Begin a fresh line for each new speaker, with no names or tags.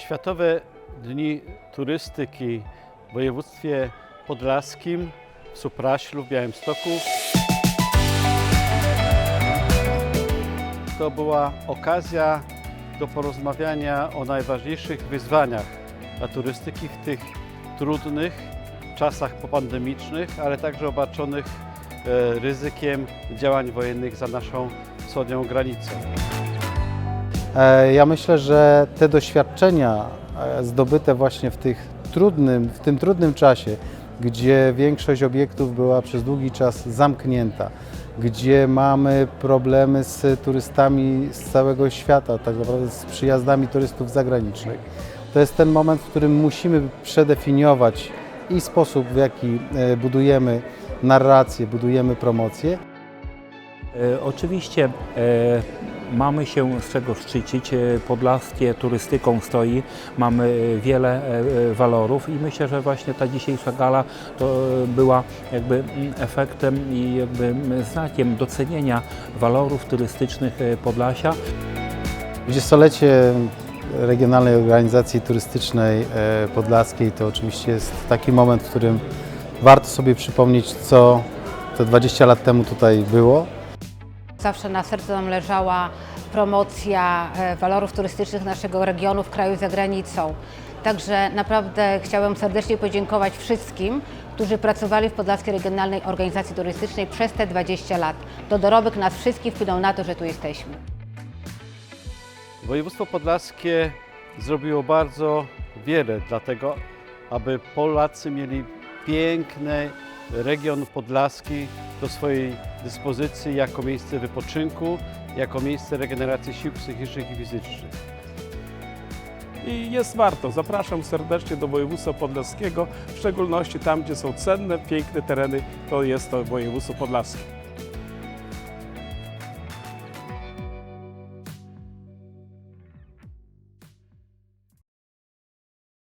Światowe Dni Turystyki w województwie podlaskim w Supraślu w Białymstoku to była okazja do porozmawiania o najważniejszych wyzwaniach dla turystyki w tych trudnych czasach popandemicznych, ale także obarczonych e, ryzykiem działań wojennych za naszą wschodnią granicą.
E, Ja myślę, że te doświadczenia e, zdobyte właśnie w, tych trudnym, w tym trudnym czasie, gdzie większość obiektów była przez długi czas zamknięta, gdzie mamy problemy z turystami z całego świata, tak naprawdę z przyjazdami turystów zagranicznych, to jest ten moment, w którym musimy przedefiniować i sposób, w jaki e, budujemy narrację, budujemy promocję,
Oczywiście mamy się z czego szczycić. E, Podlaskie turystyką stoi, mamy e, wiele e, walorów i myślę, że właśnie ta dzisiejsza gala to była jakby mm, efektem i jakby mm, znakiem docenienia walorów turystycznych Podlasia.
Dwudziestolecie Regionalnej Organizacji Turystycznej Podlaskiej to oczywiście jest taki moment, w którym warto sobie przypomnieć, co te 20 lat temu tutaj było.
Zawsze na sercu nam leżała promocja e, walorów turystycznych naszego regionu w kraju za granicą. Także naprawdę chciałam serdecznie podziękować wszystkim, którzy pracowali w Podlaskiej Regionalnej Organizacji Turystycznej przez te 20 lat. To dorobek nas wszystkich wpłynął na to, że tu jesteśmy.
Województwo podlaskie zrobiło bardzo wiele dlatego, aby Polacy mieli piękny region podlaski do swojej dyspozycji jako miejsce wypoczynku, jako miejsce regeneracji sił psychicznych i fizycznych.
I jest warto. Zapraszam serdecznie do województwa podlaskiego, w szczególności tam, gdzie są cenne, piękne tereny, to jest to województwo podlaskie.